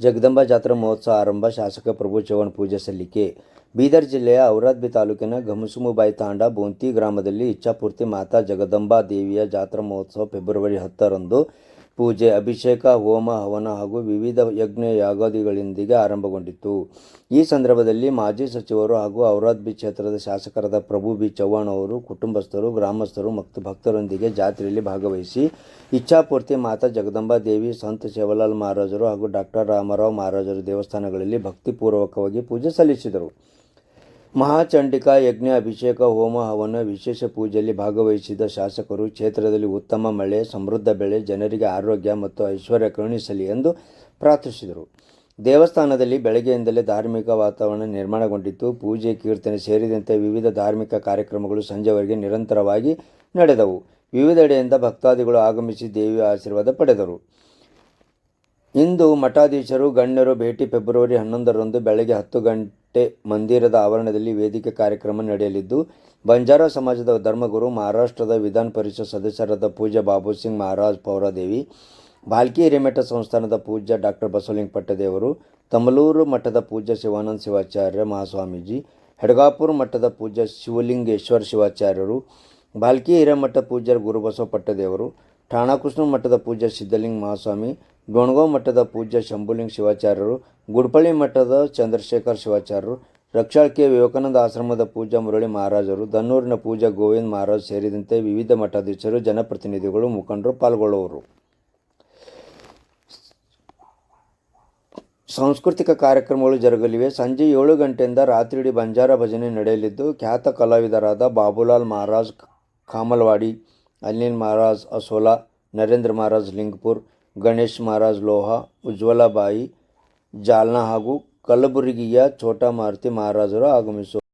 ಜಗದಂಬ ಜಾತ್ರಾ ಮಹೋತ್ಸವ ಆರಂಭ ಶಾಸಕ ಪ್ರಭು ಚವ್ಹಾಣ್ ಪೂಜೆ ಸಲ್ಲಿಕೆ ಬೀದರ್ ಜಿಲ್ಲೆಯ ಔರಾದ್ಬಿ ತಾಲೂಕಿನ ಘಮಸುಮುಬಾಯಿ ತಾಂಡ ಬೋಂತಿ ಗ್ರಾಮದಲ್ಲಿ ಇಚ್ಛಾಪೂರ್ತಿ ಮಾತಾ ಜಗದಂಬಾ ದೇವಿಯ ಜಾತ್ರಾ ಮಹೋತ್ಸವ ಫೆಬ್ರವರಿ ಹತ್ತರಂದು ಪೂಜೆ, ಅಭಿಷೇಕ, ಹೋಮ, ಹವನ ಹಾಗೂ ವಿವಿಧ ಯಜ್ಞ ಯಾಗಾದಿಗಳೊಂದಿಗೆ ಆರಂಭಗೊಂಡಿತು ಈ ಸಂದರ್ಭದಲ್ಲಿ ಮಾಜಿ ಸಚಿವರು ಹಾಗೂ ಔರಾದ್ಬಿ ಕ್ಷೇತ್ರದ ಶಾಸಕರಾದ ಪ್ರಭು ಬಿ ಚವ್ಹಾಣ್ ಅವರು, ಕುಟುಂಬಸ್ಥರು, ಗ್ರಾಮಸ್ಥರು ಮತ್ತು ಭಕ್ತರೊಂದಿಗೆ ಜಾತ್ರೆಯಲ್ಲಿ ಭಾಗವಹಿಸಿ ಇಚ್ಛಾಪೂರ್ತಿ ಮಾತಾ ಜಗದಂಬಾ ದೇವಿ, ಸಂತ ಶಿವಲಾಲ್ ಮಹಾರಾಜರು ಹಾಗೂ ಡಾಕ್ಟರ್ ರಾಮರಾವ್ ಮಹಾರಾಜರು ದೇವಸ್ಥಾನಗಳಲ್ಲಿ ಭಕ್ತಿಪೂರ್ವಕವಾಗಿ ಪೂಜೆ ಸಲ್ಲಿಸಿದರು. ಮಹಾಚಂಡಿಕಾ ಯಜ್ಞ ಅಭಿಷೇಕ ಹೋಮ ಹವನ ವಿಶೇಷ ಪೂಜೆಯಲ್ಲಿ ಭಾಗವಹಿಸಿದ ಶಾಸಕರು ಕ್ಷೇತ್ರದಲ್ಲಿ ಉತ್ತಮ ಮಳೆ, ಸಮೃದ್ಧ ಬೆಳೆ, ಜನರಿಗೆ ಆರೋಗ್ಯ ಮತ್ತು ಐಶ್ವರ್ಯ ಕರುಣಿಸಲಿ ಎಂದು ಪ್ರಾರ್ಥಿಸಿದರು. ದೇವಸ್ಥಾನದಲ್ಲಿ ಬೆಳಗ್ಗೆಯಿಂದಲೇ ಧಾರ್ಮಿಕ ವಾತಾವರಣ ನಿರ್ಮಾಣಗೊಂಡಿತ್ತು. ಪೂಜೆ, ಕೀರ್ತನೆ ಸೇರಿದಂತೆ ವಿವಿಧ ಧಾರ್ಮಿಕ ಕಾರ್ಯಕ್ರಮಗಳು ಸಂಜೆವರೆಗೆ ನಿರಂತರವಾಗಿ ನಡೆದವು. ವಿವಿಧೆಡೆಯಿಂದ ಭಕ್ತಾದಿಗಳು ಆಗಮಿಸಿ ದೇವಿಯ ಆಶೀರ್ವಾದ ಪಡೆದರು. ಇಂದು ಮಠಾಧೀಶರು, ಗಣ್ಯರು ಭೇಟಿ ಫೆಬ್ರವರಿ ಹನ್ನೊಂದರಂದು ಬೆಳಗ್ಗೆ ಹತ್ತು ಗಂಟೆ ಮಂದಿರದ ಆವರಣದಲ್ಲಿ ವೇದಿಕೆ ಕಾರ್ಯಕ್ರಮ ನಡೆಯಲಿದ್ದು, ಬಂಜಾರ ಸಮಾಜದ ಧರ್ಮಗುರು ಮಹಾರಾಷ್ಟ್ರದ ವಿಧಾನ ಪರಿಷತ್ ಸದಸ್ಯರಾದ ಪೂಜ್ಯ ಬಾಬು ಸಿಂಗ್ ಮಹಾರಾಜ್ ಪೌರಾದೇವಿ, ಬಾಲ್ಕಿ ಹಿರೇಮಠ ಸಂಸ್ಥಾನದ ಪೂಜ್ಯ ಡಾಕ್ಟರ್ ಬಸವಲಿಂಗ ಪಟ್ಟದೇವರು, ತಮಲೂರು ಮಠದ ಪೂಜ್ಯ ಶಿವಾನಂದ ಶಿವಾಚಾರ್ಯ ಮಹಾಸ್ವಾಮೀಜಿ, ಹೆಡಗಾಪುರ ಮಠದ ಪೂಜ್ಯ ಶಿವಲಿಂಗೇಶ್ವರ ಶಿವಾಚಾರ್ಯರು, ಬಾಲ್ಕಿ ಹಿರೇಮಠ ಪೂಜ್ಯ ಗುರುಬಸವ ಪಟ್ಟದೇವರು, ಠಾಣಕೃಷ್ಣ ಮಠದ ಪೂಜ್ಯ ಸಿದ್ಧಲಿಂಗ ಮಹಾಸ್ವಾಮಿ ಗೋಣಗಾಂವ್ ಮಠದ ಪೂಜ್ಯ ಶಂಭುಲಿಂಗ ಶಿವಾಚಾರ್ಯರು, ಗುಡ್ಪಳ್ಳಿ ಮಠದ ಚಂದ್ರಶೇಖರ್ ಶಿವಾಚಾರ್ಯರು ರಕ್ಷಾಳ್ಕೆ ವಿವೇಕಾನಂದ ಆಶ್ರಮದ ಪೂಜ್ಯ ಮುರಳಿ ಮಹಾರಾಜರು ದನ್ನೂರಿನ ಪೂಜಾ ಗೋವಿಂದ ಮಹಾರಾಜ್ ಸೇರಿದಂತೆ ವಿವಿಧ ಮಠಾಧೀಶರು, ಜನಪ್ರತಿನಿಧಿಗಳು, ಮುಖಂಡರು ಪಾಲ್ಗೊಳ್ಳುವರು. ಸಾಂಸ್ಕೃತಿಕ ಕಾರ್ಯಕ್ರಮಗಳು ಜರುಗಲಿವೆ. ಸಂಜೆ ಏಳು ಗಂಟೆಯಿಂದ ರಾತ್ರಿಯಿಡೀ ಬಂಜಾರ ಭಜನೆ ನಡೆಯಲಿದ್ದು, ಖ್ಯಾತ ಕಲಾವಿದರಾದ ಬಾಬುಲಾಲ್ ಮಹಾರಾಜ್, ಕಾಮಲ್ವಾಡಿ, ಅನಿಲ್ ಮಹಾರಾಜ್, ಅಸೋಲಾ, ನರೇಂದ್ರ ಮಹಾರಾಜ್, ಲಿಂಗಪುರ್ ಗಣೇಶ್ ಮಹಾರಾಜ್ ಲೋಹಾ ಉಜ್ವಲಾಬಾಯಿ ಜಾಲನಾ ಹಾಗೂ ಕಲಬುರಗಿಯ ಛೋಟಾ ಮಾರುತಿ ಮಹಾರಾಜರು ಆಗಮಿಸುವರು